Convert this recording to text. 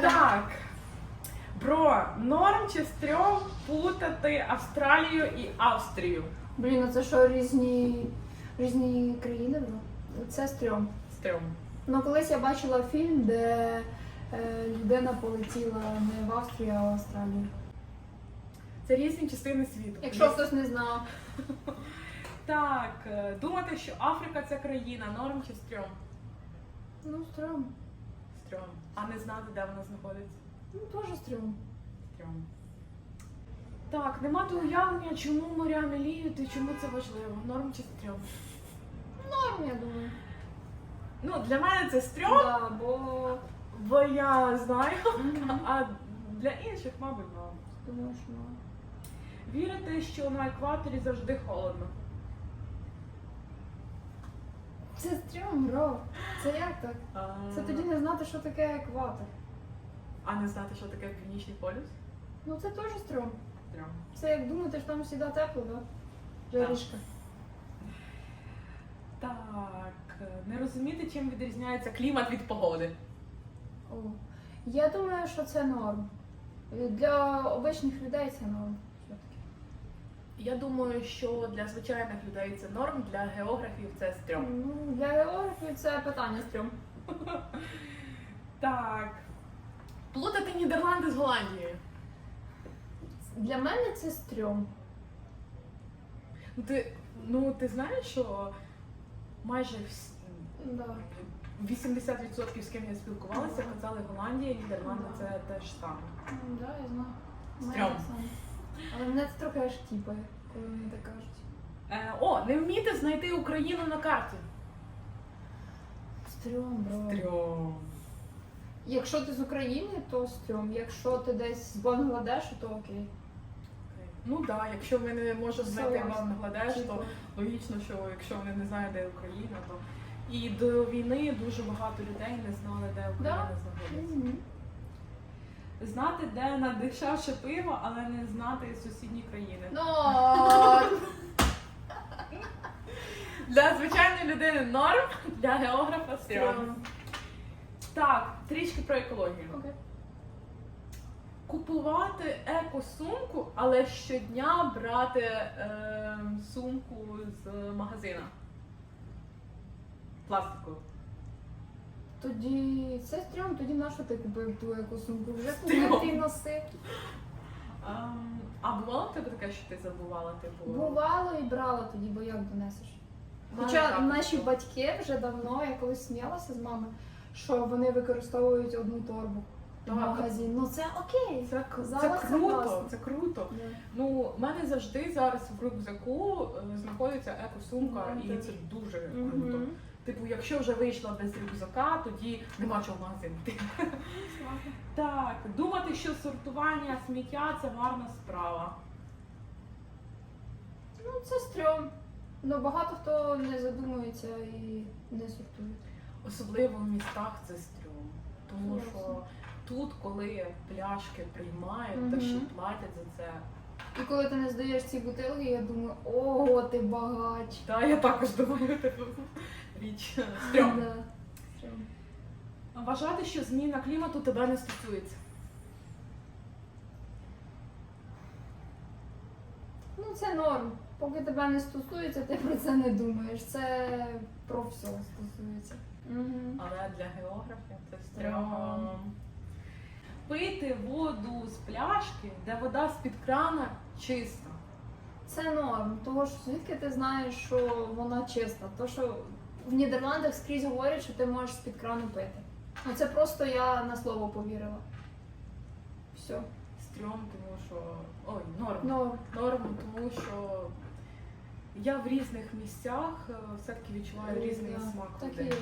Так. Бро, норм чи стрьом плутати Австралію і Австрію? Блін, а це що різні, різні країни? Ну, Це стрьом. Стрьом. Ну, колись я бачила фільм, де е, людина полетіла не в Австрію, а в Австралію. Це різні частини світу. Якщо хтось не знав. Так, е, думати, що Африка це країна, норм чи стрьом? Ну, стрьом. Стрьом. А не знати, де вона знаходиться? Ну, теж стрьом. Стрьом. Так, не мати уявлення, чому моря міліють і чому це важливо. Норм чи стрьом? Норм, я думаю. Ну, для мене це стрьом, Да, бо бо я знаю, Мгм. а для інших, мабуть, норм. думаю, що норм. Вірити, що на екваторі завжди холодно. Це стрьом, бро. Це як так? Це тоді не знати, що таке екватор. А не знати, що таке північний полюс? Ну це теж стрьом. Стрьом. Це як думати, що там завжди тепло, да? Жарішка. Так, не розуміти, чим відрізняється клімат від погоди. О. Я думаю, що це норм. Для обичних людей це норм. Я думаю, що для звичайних людей це норм, для географів це стрьом. Ну, для географів це питання стрьом. Так. Плутати Нідерланди з Голландією. Для мене це стрьом. Ну ти, ну, ти знаєш, що майже вс- Да. 80% з ким я спілкувалася, казали Голландія, Нідерланди це теж саме. Ну, да, я знаю. Мене Стрьом. само. Але мене це трохи аж тіпає, коли мені так кажуть. Е, о, не вміти знайти Україну на карті. Стрьом, бро. Стрьом. Якщо ти з України, то стрьом. Якщо ти десь з Бангладешу, то окей. Ну так, да, якщо ми не можемо знайти Согласна. Бангладеш, Типу. то логічно, що якщо вони не знають, де Україна, то і до війни дуже багато людей не знали, де Україна Да. знаходиться. Мгм. Знати, де найдешевше пиво, але не знати сусідні країни. Норм. Для звичайної людини норм, для географа. Стрьом. Так, трішки про екологію. Окей. Купувати еко-сумку, але щодня брати е, сумку з магазина. Пластикову. Тоді це стрьом, тоді на що ти купив ту яку сумку? Вже Стрьом. купив ти носи. Ем, а бувало в тебе таке, що ти забувала, типу? Бувало і брала тоді, бо як донесеш. Хоча наші батьки вже давно, я колись сміялася з мами, що вони використовують одну торбу в Так. магазин. Ну це окей. Це, к- це круто, це круто. Ну, в мене завжди зараз в рюкзаку е, знаходиться еко-сумка, Ну, і так. це дуже круто. Мгм. Типу, якщо вже вийшла без рюкзака, тоді нема чого в магазин йти. Так, думати, що сортування сміття це гарна справа. Ну це стрьом. Ну багато хто не задумується і не сортує. Особливо в містах це стрьом. Тому що тут, коли пляшки приймають, та Мгм. ще платять за це. І коли ти не здаєш ці бутилки, я думаю, ого, ти багач. Та я також думаю, типу, річ стрьом. Да. Стрьом. Вважати, що зміна клімату тебе не стосується. Ну це норм. Поки тебе не стосується, ти про це не думаєш. Це про все стосується. Угу. Але для географів це Стрьом. Пити воду з пляшки, де вода з-під крана чиста. Це норм, тому що звідки ти знаєш, що вона чиста? То що в Нідерландах скрізь говорять, що ти можеш з-під крану пити. Ну це просто я на слово повірила. Все. Стрьом, тому що. Ой, норм. Норм. Норм, тому що я в різних місцях е, все-таки відчуваю різний Да, смак Так і є.